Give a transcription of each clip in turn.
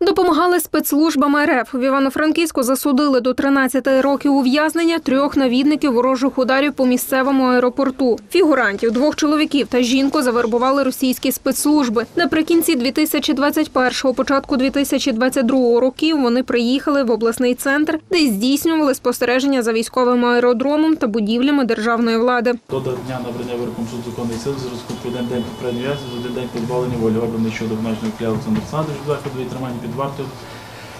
Допомагали спецслужбам РФ. В Івано-Франківську засудили до 13 років ув'язнення трьох навідників ворожих ударів по місцевому аеропорту. Фігурантів, двох чоловіків та жінку завербували російські спецслужби. Наприкінці 2021-го, початку 2022 років вони приїхали в обласний центр, де здійснювали спостереження за військовим аеродромом та будівлями державної влади. До дня набрання вироком суду законної сили в зв'язку один день за один день позбавлення волі обраний щодо кляви Олександр Олександрович, заходу і тримання під вартою.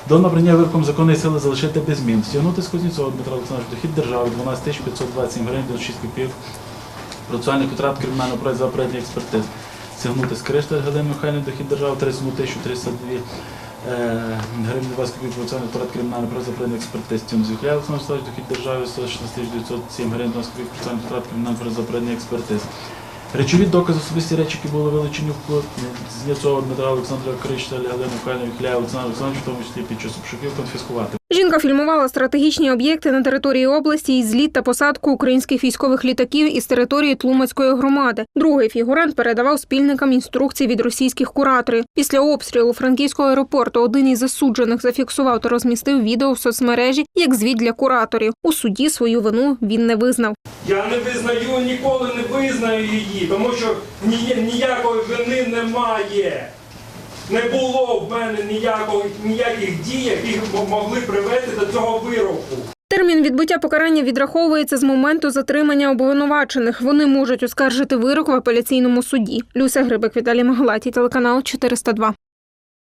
До набрання вироком законної сили залишити без змін. Стягнути з Кузнєцова Дмитра Олександровича дохід держави 12 527 гривень 96 копійок. Процесуальних витрат кримінального права за попередній експертиз. Стягнути з Кришталь Галини Михайлівни дохід держави 31 302 е, гривень 20 копійок. Процесуальних витрат кримінального права за попередній експертиз. Стягнути з Олександр Олександрович дохід держави 116 907 гривень 20 копійок. Процесуальних витрат кримінального права за попередній експертиз. Речові докази, особисті речі, які були вилучені в Зняцова Дмитра Олександра Кришталя, Галини Михайлівни, Юхля Олександра Олександровича, в тому числі під час обшуків, конфіскувати. Жінка фільмувала стратегічні об'єкти на території області і зліт та посадку українських військових літаків із території Тлумацької громади. Другий фігурант передавав спільникам інструкції від російських кураторів. Після обстрілу франківського аеропорту один із засуджених зафіксував та розмістив відео в соцмережі як звіт для кураторів. У суді свою вину він не визнав. Я не визнаю, ніколи не визнаю її, тому що ні- ніякої вини немає. Не було в мене ніякого, ніяких дій, які могли привести до цього вироку. Термін відбуття покарання відраховується з моменту затримання обвинувачених. Вони можуть оскаржити вирок в апеляційному суді. Люся Грибик, Віталій Магалаті, телеканал 402.